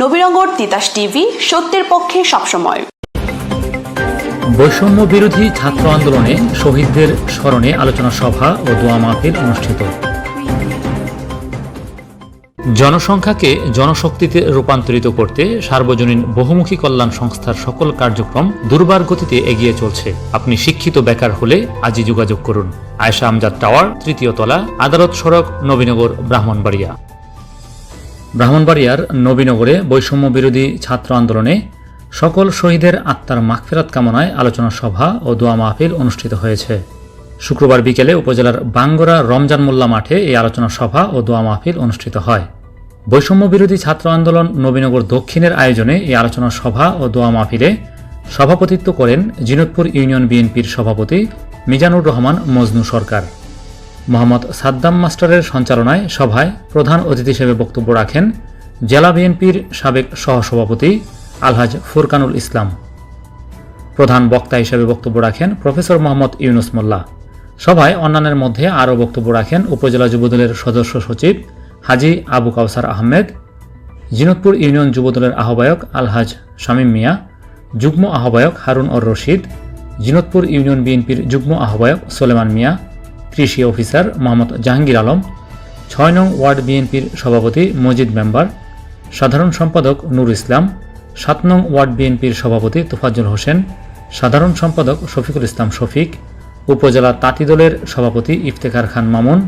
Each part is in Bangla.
নবীনগর তিতাস টিভি, সত্যের পক্ষে সবসময়। বৈষম্য বিরোধী ছাত্র আন্দোলনে শহীদদের স্মরণে আলোচনা সভা ও দোয়া মাহফিল অনুষ্ঠিত। জনসংখ্যাকে জনশক্তিতে রূপান্তরিত করতে সার্বজনীন বহুমুখী কল্যাণ সংস্থার সকল কার্যক্রম দুর্বার গতিতে এগিয়ে চলছে। আপনি শিক্ষিত বেকার হলে আজই যোগাযোগ করুন। আয়শা আমজাদ টাওয়ার, তৃতীয় তলা, আদালত সড়ক, নবীনগর, ব্রাহ্মণবাড়িয়া। ব্রাহ্মণবাড়িয়ার নবীনগরে বৈষম্য বিরোধী ছাত্র আন্দোলনে সকল শহীদের আত্মার মাগফিরাত কামনায় আলোচনা সভা ও দোয়া মাহফিল অনুষ্ঠিত হয়েছে। শুক্রবার বিকেলে উপজেলার বাঙ্গরা রমজান মোল্লা মাঠে এই আলোচনা সভা ও দোয়া মাহফিল অনুষ্ঠিত হয়। বৈষম্য বিরোধী ছাত্র আন্দোলন নবীনগর দক্ষিণের আয়োজনে এই আলোচনা সভা ও দোয়া মাহফিলে সভাপতিত্ব করেন জিনতপুর ইউনিয়ন বিএনপির সভাপতি মিজানুর রহমান মজনু সরকার। মোহাম্মদ সাদ্দাম মাস্টারের সঞ্চালনায় সভায় প্রধান অতিথি হিসেবে বক্তব্য রাখেন জেলা বিএনপির সাবেক সহসভাপতি আলহাজ ফুরকানুল ইসলাম। প্রধান বক্তা হিসেবে বক্তব্য রাখেন প্রফেসর মোহাম্মদ ইউনুস মোল্লা। সভায় অন্যান্যের মধ্যে আরও বক্তব্য রাখেন উপজেলা যুবদলের সদস্য সচিব হাজি আবু কাউসার আহমেদ জিনতপুর ইউনিয়ন যুবদলের আহ্বায়ক আলহাজ শামীম মিয়া, যুগ্ম আহ্বায়ক হারুন অর রশিদ জিনতপুর ইউনিয়ন বিএনপির যুগ্ম আহ্বায়ক সোলেমান মিয়া কৃষি অফিসার মোহাম্মদ জাহাঙ্গীর আলম, ছয় নং ওয়ার্ড বিএনপির সভাপতি মজিদ মেম্বার, সাধারণ সম্পাদক নূর ইসলাম, সাত নং ওয়ার্ড বিএনপির সভাপতি তোফাজ্জল হোসেন, সাধারণ সম্পাদক শফিকুল ইসলাম শফিক, উপজেলা তাঁতি দলের সভাপতি ইফতেখার খান মামুন,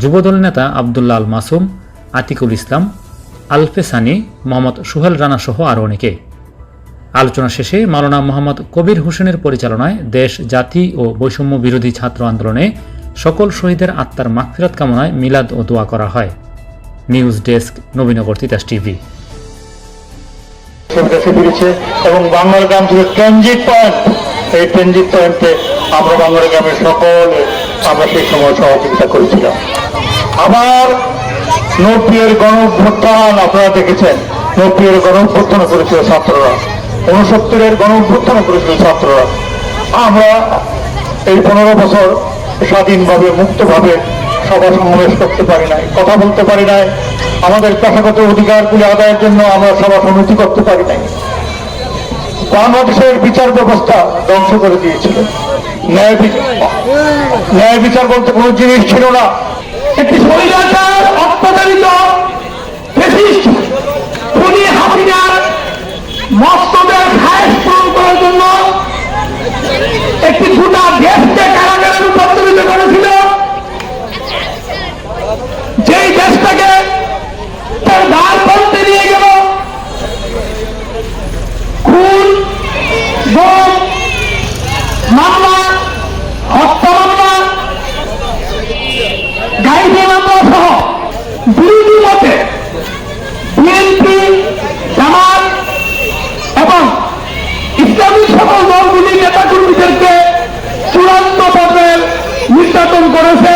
যুবদল নেতা আবদুল্লাহ আল মাসুম, আতিকুল ইসলাম, আলফে সানি, মোহাম্মদ সুহেল রানা সহ আরও অনেকে। আলোচনা শেষে মাওলানা মোহাম্মদ কবির হোসেনের পরিচালনায় দেশ, জাতি ও বৈষম্য বিরোধী ছাত্র আন্দোলনে সকল শহীদের আত্মার মাগফিরাত কামনায় মিলাদ ও দোয়া করা হয়। News desk, Nabinagar Titas TV. এবং বাংলার গ্রাম ছিল ট্রানজিট পয়েন্ট। এই ট্রানজিট পয়েন্টে আমরা বাংলার গ্রামের সকলে, আমরা সেই সময় সহযোগিতা করেছিলাম। আবার নব্বইয়ের গণ অভ্যুত্থান আপনারা দেখেছেন, নব্বইয়ের গণ অভ্যুত্থান করেছিল ছাত্ররা। উনসত্তরের গণ অভ্যুত্থান করেছিল ছাত্ররা। আমরা এই পনেরো বছর স্বাধীনভাবে, মুক্তভাবে সভা সমাবেশ করতে পারি নাই, কথা বলতে পারি নাই। আমাদের পেশাগত অধিকারগুলি আদায়ের জন্য আমরা সভা সমিতি করতে পারি নাই। বাংলাদেশের বিচার ব্যবস্থা ধ্বংস করে দিয়েছিল। ন্যায় বিচার বলতে কোনো জিনিস ছিল না। একটি মস্তদের একটি যেই দেশটাকে তার দ্বার পড়তে নিয়ে গেল, খুন মামলা, হত্যা মামলা গাইডে মামলা সহ বিরোধী মতে বিএনপি, জামাত এবং ইসলামী সকল দলগুলি নেতাকর্মীদেরকে চূড়ান্ত পর্যায়ের নির্যাতন করেছে।